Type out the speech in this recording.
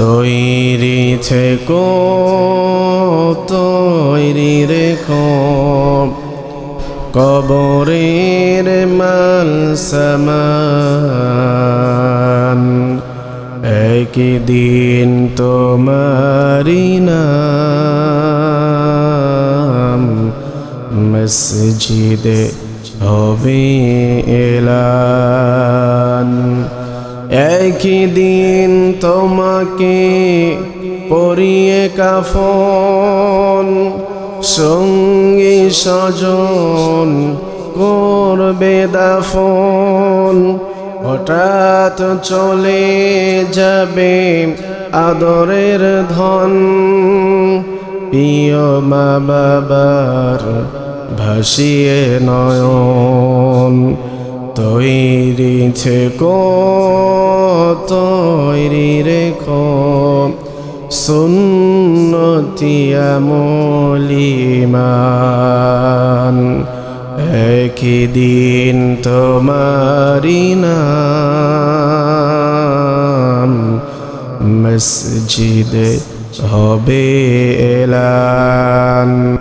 তৈরি থেকো তৈরি রেখো। কবরের মাল সমান একদিন তোমারি নাম। মসজিদে হবে এলান। একই দিন তোমাকে পরিয়ে কাফন, সঙ্গী স্বজন করবে দাফন। হঠাৎ চলে যাবে আদরের ধন। প্রিয় মা বাবার ভাসিয়ে নয়ন। তৈরি থেকো তৈরি রেখো। সুন্নতিয়া মলিমান একই দিন তোমারি নাম। মসজিদে হবে এলান।